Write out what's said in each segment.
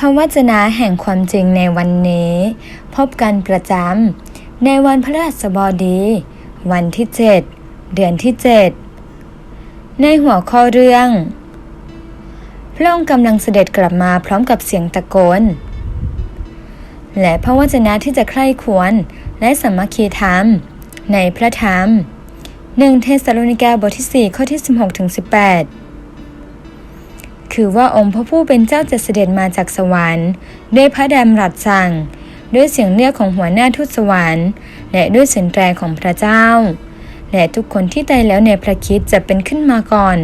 พระวจนะแห่งความจริงในวันนี้ พบกันประจำในวันพระราชบดี วันที่ 7 เดือนที่ 7 ในหัวข้อเรื่อง พระองค์กำลังเสด็จกลับมาพร้อมกับเสียงตะโกน และพระวจนะที่จะใคร่ควรและสามัคคีธรรม ในพระธรรมหนึ่งเทสโลนิกาบทที่ 4 ข้อที่ 16ถึง18 คือว่าองค์พระผู้เป็นเจ้าจะเสด็จมาจากสวรรค์ ด้วยพระดำรัสสั่ง ด้วยเสียงเรียกของหัวหน้าทูตสวรรค์ และด้วยเสียงแตรของพระเจ้า และทุกคนที่ตายแล้วในพระคิดจะเป็นขึ้นมาก่อน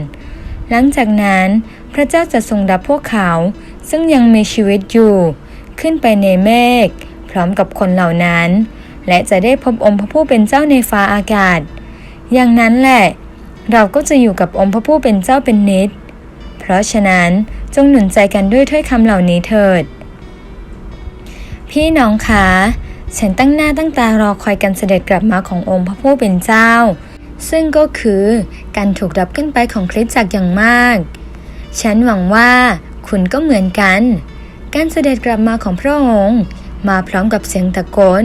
หลังจากนั้นพระเจ้าจะทรงรับพวกเขา ซึ่งยังมีชีวิตอยู่ ขึ้นไปในเมฆพร้อมกับคนเหล่านั้น และจะได้พบองค์พระผู้เป็นเจ้าในฟ้าอากาศ อย่างนั้นแหละ เราก็จะอยู่กับองค์พระผู้เป็นเจ้าเป็นนิจ เพราะฉะนั้นจงหนุนใจกันด้วยถ้อยคำเหล่านี้เถิด พี่น้องคะฉันตั้งหน้าตั้งตารอคอยการเสด็จกลับมาขององค์พระผู้เป็นเจ้า ซึ่งก็คือการถูกรับขึ้นไปของคริสตจักรอย่างมาก ฉันหวังว่าคุณก็เหมือนกัน การเสด็จกลับมาของพระองค์ มาพร้อมกับเสียงตะโกน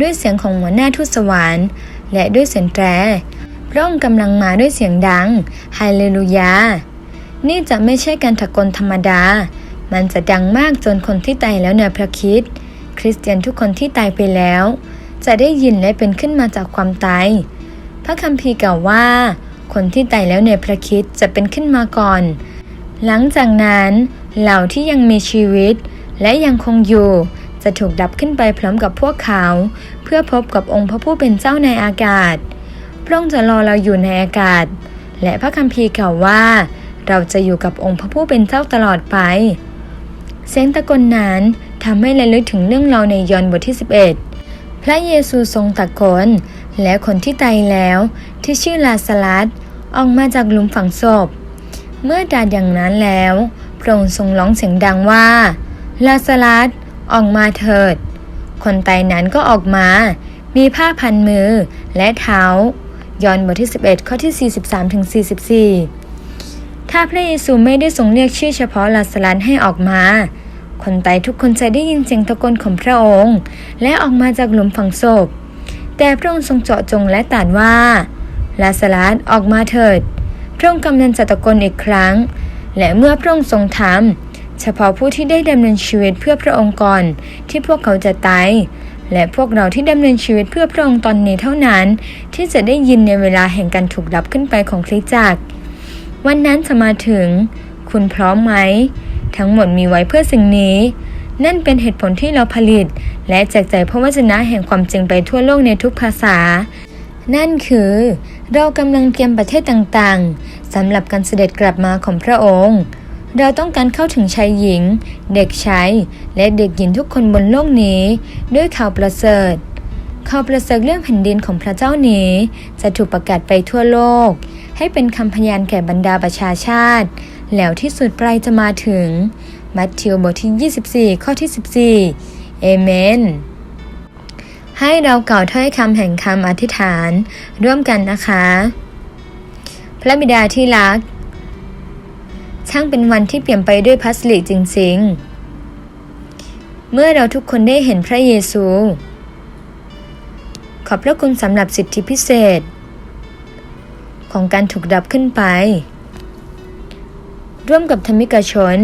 ด้วยเสียงของหัวหน้าทูตสวรรค์ และด้วยเสียงแตรพระองค์กำลังมาด้วยเสียงดัง ฮาเลลูยา นี่จะไม่ใช่การตะโกนธรรมดา มันจะดังมากจนคนที่ตายแล้วในพระคิด คริสเตียนทุกคนที่ตายไปแล้ว จะได้ยินและเป็นขึ้นมาจากความตาย พระคัมภีร์กล่าวว่า คนที่ตายแล้วในพระคิดจะเป็นขึ้นมาก่อน หลังจากนั้น เหล่าที่ยังมีชีวิต และยังคงอยู่จะถูกดับขึ้นไปพร้อมกับพวกเขา เพื่อพบกับองค์พระผู้เป็นเจ้าในอากาศ พระองค์จะรอเราอยู่ในอากาศ และพระคัมภีร์กล่าวว่า เราจะอยู่กับองค์พระผู้เป็นเจ้าตลอดไป เสียงตะโกนนั้นทำให้ระลึกถึงเรื่องราวในยอห์นบทที่ 11 พระเยซูทรงตะโกนและคนที่ตายแล้วที่ชื่อลาสลัสออกมาจากหลุมฝังศพ เมื่อดาอย่างนั้นแล้ว พระองค์ทรงร้องเสียงดังว่า ลาสลัสออกมาเถิด คนตายนั้นก็ออกมา มีผ้าพันมือและเท้า ยอห์นบทที่ 11 ข้อที่ 43 ถ้าพระเยซูไม่ได้ทรงเรียกชื่อเฉพาะลาสลัสให้ออกมา คนตายทุกคนจะได้ยินเสียงตะโกนของพระองค์ และออกมาจากหลุมฝังศพ แต่พระองค์ทรงเจาะจงและตรัสว่า ลาสลัสออกมาเถิด พระองค์กำลังจะตะโกนอีกครั้ง และเมื่อพระองค์ทรงทำเฉพาะผู้ที่ได้ดำเนินชีวิตเพื่อพระองค์ก่อน ที่พวกเขาจะตายและพวกเราที่ดำเนินชีวิตเพื่อพระองค์ตอนนี้เท่านั้น ที่จะได้ยินในเวลาแห่งการถูกรับขึ้นไปของคริสตจักร วันนั้นจะมาถึง คุณพร้อมไหม ทั้งหมดมีไว้เพื่อสิ่งนี้ นั่นเป็นเหตุผลที่เราผลิต และแจกจ่ายพระวจนะแห่งความจริงไปทั่วโลกในทุกภาษา นั่นคือ เรากำลังเตรียมประเทศต่างๆสำหรับการเสด็จกลับมาของพระองค์เราต้องการเข้าถึงชายหญิง เด็กชายและเด็กหญิงทุกคนบนโลกนี้ ด้วยข่าวประเสริฐ ข่าวประเสริฐเรื่องแผ่นดินของพระเจ้านี้จะถูกประกาศไปทั่วโลก ให้เป็นคำพยานแก่บรรดาประชาชาติ แล้วที่สุดปลายจะมาถึง มัทธิวบทที่ 24 ข้อที่ 14 เอเมน ให้เรากล่าวถ้อยคำแห่งคำอธิษฐาน ร่วมกันนะคะ พระบิดาที่รัก ช่างเป็นวันที่เปลี่ยนไปด้วยพระสิริจริงๆ เมื่อเราทุกคนได้เห็นพระเยซู ขอบพระคุณสำหรับสิทธิพิเศษ ของการถูกดับขึ้นไป ร่วมกับธรรมิกชน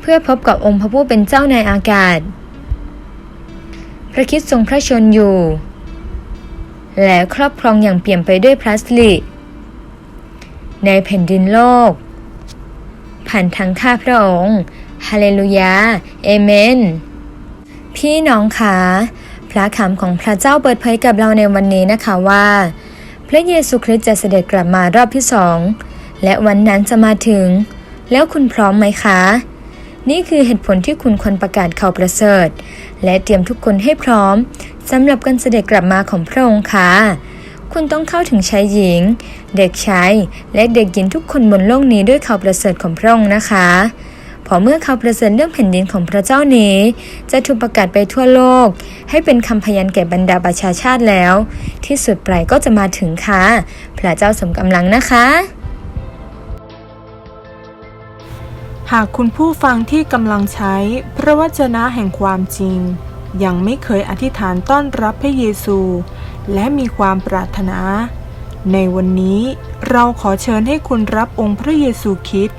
เพื่อพบกับองค์พระผู้เป็นเจ้าในอากาศ พระคิดทรงพระชนอยู่ และครอบครองอย่างเปี่ยมไปด้วยพระสิริในแผ่นดินโลก ผ่านทางข้าพระองค์ ฮาเลลูยา เอเมน พี่น้องคะ พระคำของพระเจ้าเปิดเผยกับเราในวันนี้นะคะว่า พระเยซูคริสต์จะเสด็จกลับมารอบที่สองและวันนั้นจะมาถึง แล้วคุณพร้อมไหมคะ นี่คือเหตุผลที่คุณควรประกาศข่าวประเสริฐ และเตรียมทุกคนให้พร้อมสำหรับการเสด็จกลับมาของพระองค์ค่ะคุณต้องเข้าถึงชายหญิง เด็กชายและเด็กหญิงทุกคนบนโลกนี้ด้วยข่าวประเสริฐของพระองค์นะคะ อเมื่อเขาประเสริฐเรื่องแผ่นดินของพระเจ้านี้ จะถูกประกาศไปทั่วโลก ให้เป็นคำพยานแก่บรรดาประชาชาติแล้ว ที่สุดปลายก็จะมาถึงค่ะ พระเจ้าสมกำลังนะคะ หากคุณผู้ฟังที่กำลังใช้พระวจนะแห่งความจริง ยังไม่เคยอธิษฐานต้อนรับพระเยซู และมีความปรารถนา ในวันนี้เราขอเชิญให้คุณรับองค์พระเยซูคริสต์